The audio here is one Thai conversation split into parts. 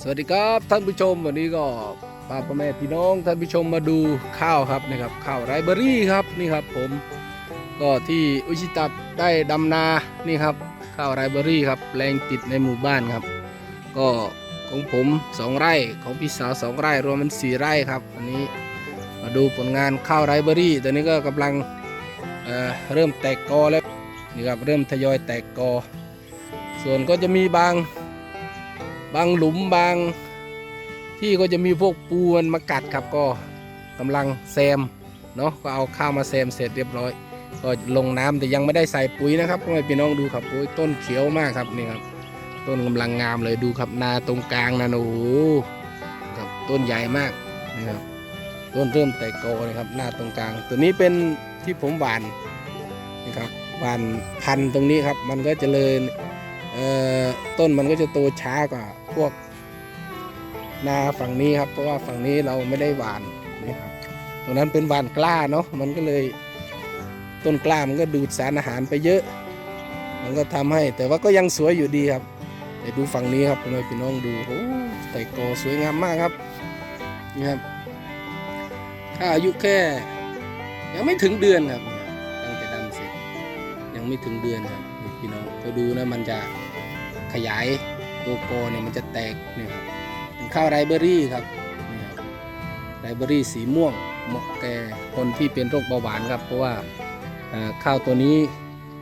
สวัสดีครับท่านผู้ชมวันนี้ก็พาพ่อแม่พี่น้องท่านผู้ชมมาดูข้าวครับนะครับข้าวไรเบอรี่ครับนี่ครับผมก็ที่อุชิตับได้ดำนานี่ครับข้าวไรเบอรี่ครับแปลงติดในหมู่บ้านครับ ก็ของผมสองไร่ของพี่สาวสองไร่รวมเป็นสี่ไร่ครับอันนี้มาดูผลงานข้าวไรเบอรี่ตอนนี้ก็กำลังเเริ่มแตกกอแล้วนี่ครับเริ่มทยอยแตกกอ ส่วนก็จะมีบาง บางหลุมบาง ที่ก็จะมีพวกปูมันมากัดครับก็กำลังแซมเนาะก็เอาข้าวมาแซมเสร็จเรียบร้อย ก็ลงน้ำแต่ยังไม่ได้ใส่ปุ๋ยนะครับพ่อแม่พี่น้องดูครับโอ้ยต้นเขียวมากครับนี่ครับ ต้นกำลังงามเลยดูครับนาตรงกลางนะโอ้โหครับต้นใหญ่มากนะครับต้นเริ่มแตกกอเลยครับหน้าตรงกลาง ตัวนี้เป็นที่ผมหวานนี่ครับหวานพันธุ์ตรงนี้ครับ มันก็เจริญเอ่อ ต้นมันก็จะโตช้ากว่าพวกนาฝั่งนี้ครับ เพราะว่าฝั่งนี้เราไม่ได้หวานนี่ครับตรงนั้นเป็นหวานกล้าเนาะมันก็เลยต้นกล้ามันก็ดูดสารอาหารไปเยอะ มันก็ทำให้ แต่ว่าก็ยังสวยอยู่ดีครับ แต่ดูฝั่งนี้ครับพี่น้องดูโอ้ไต่กอสวยงามมากครับนี่ครับถ้าอายุแค่ ยังไม่ถึงเดือนครับ ยังไม่ถึงเดือนครับพี่น้องก็ดูนะมันจะขยายตัวกอเนี่ยมันจะแตกนี่ครับเป็นข้าวไรเบอรี่ครับนี่ครับไรเบอรี่สีม่วงเหมาะแก่คนที่เป็นโรคเบาหวานครับ เพราะว่าข้าวตัวนี้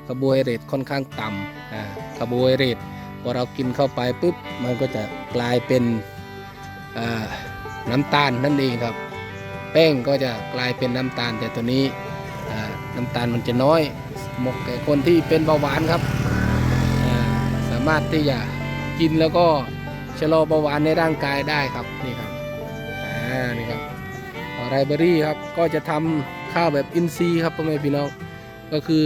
คาร์โบไฮเดรตค่อนข้างต่ำคาร์โบไฮเดรตพอเรากินเข้าไปปุ๊บมันก็จะกลายเป็นน้ำตาลนั่นเองครับ แป้งก็จะกลายเป็นน้ำตาลแต่ตัวนี้ น้ำตาลมันจะน้อยเหมาะแก่คนที่เป็นเบาหวานครับ สามารถที่จะกินแล้วก็ชะลอเบาหวานในร่างกายได้ครับนี่ครับอ่านี่ครับไรเบอรี่ครับก็จะทำข้าวแบบอินทรีย์ครับพ่อแม่พี่น้องก็คือ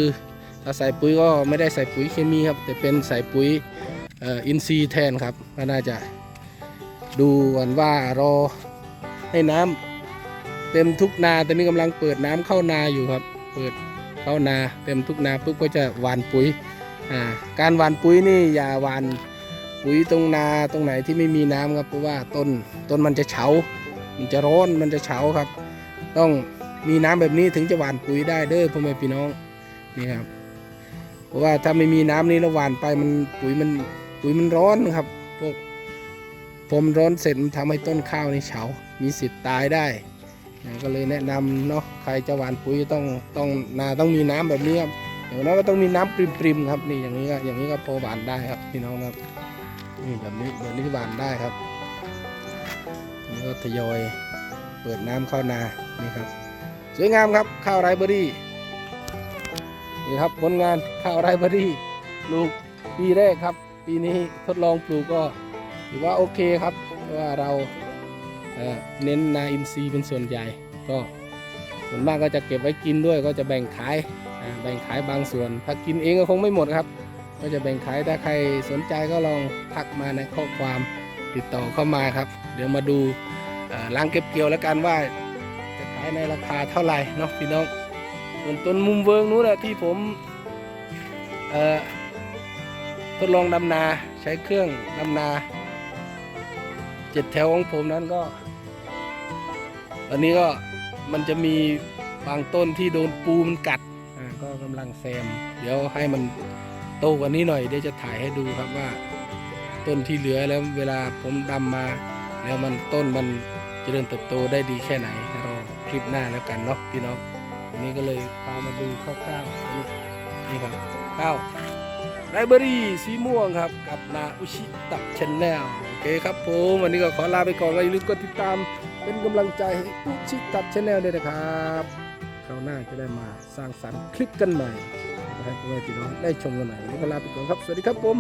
ถ้าใส่ปุ๋ยก็ไม่ได้ใส่ปุ๋ยเคมีครับ แต่เป็นใส่ปุ๋ยอ,อินทรีย์แทนครับก็น่าจะดูก่อนว่ารอให้น้ำเต็มทุกนาตอนนี้กำลังเปิดน้ำเข้านาอยู่ครับ เปิดเข้านาเต็มทุกนาปุ๊บก็จะหว่านปุ๋ยอ่าการหว่านปุ๋ยนี่อย่าหว่านปุ๋ยตรงนาตรงไหนที่ไม่มีน้ำครับเพราะว่าต้นต้นมันจะเฉา มันจะร้อนมันจะเฉาครับ ต้องมีน้ำแบบนี้ถึงจะหว่านปุ๋ยได้เด้อพ่อแม่พี่น้องนี่ครับเพราะว่าถ้าไม่มีน้ำนี้แล้วหว่านไปมันปุ๋ยมันปุ๋ยมันร้อนครับพวกพอมร้อนเสร็จมันทำให้ต้นข้าวนี่เฉา มีสิทธิ์ตายได้ ก็เลยแนะนำเนาะใครจะหว่านปุ๋ยต้องต้องนาต้องมีน้ำแบบนี้ครับอย่างนั้นก็ต้องมีน้ำปริมๆครับนี่อย่างนี้ก็อย่างนี้ก็พอหวานได้ครับพี่น้องครับนี่แบบนี้แบบนี้หวานได้ครับนี่ก็ทยอยเปิดน้ำเข้านานี่ครับ สวยงามครับข้าวไรเบอรี่นี่ครับผลงานข้าวไรเบอรี่ปลูกปีแรกครับ ปีนี้ทดลองปลูกก็ถือว่าโอเคครับว่าเรา เน้นนาอินทรีย์เป็นส่วนใหญ่ก็ส่วนมากก็จะเก็บไว้กินด้วยก็จะแบ่งขายแบ่งขายบางส่วน ถ้ากินเองก็คงไม่หมดครับ ก็จะแบ่งขายถ้าใครสนใจก็ลองทักมาในข้อความติดต่อเข้ามาครับ เดี๋ยวมาดูล้างเก็บเกี่ยวแล้วกันว่า จะขายในราคาเท่าไหร่เนาะพี่น้องส่วนต้นมุมเวิงนู้นแหละที่ผมทดลองดำนาใช้เครื่องดำนาเจ็ดแถวของผมนั้นก็ ตอนนี้ก็มันจะมีบางต้นที่โดนปูมันกัดอ่าก็กำลังแซม เดี๋ยวให้มันโตกว่านี้หน่อยเดี๋ยวจะถ่ายให้ดูครับว่า ต้นที่เหลือแล้วเวลาผมดำมา แล้วมันต้นมันเจริญเติบโตได้ดีแค่ไหนรอคลิปหน้าแล้วกันเนาะพี่น้องวันนี้ก็เลยพามาดูคร่าวๆนี่นี่ครับข้าวไรเบอรี่สีม่วงครับ กับนาอุชิตะชแนลโอเคครับผม วันนี้ก็ขอลาไปก่อนอย่าลืมกดติดตาม เป็นกำลังใจให้อุชิตัดชแนลด้วยนะครับคราวหน้าจะได้มาสร้างสรรค์คลิปกันใหม่ให้พ่อแม่พี่น้องได้ชมกันใหม่วันนี้ก็ลาไปก่อนครับ สวัสดีครับผม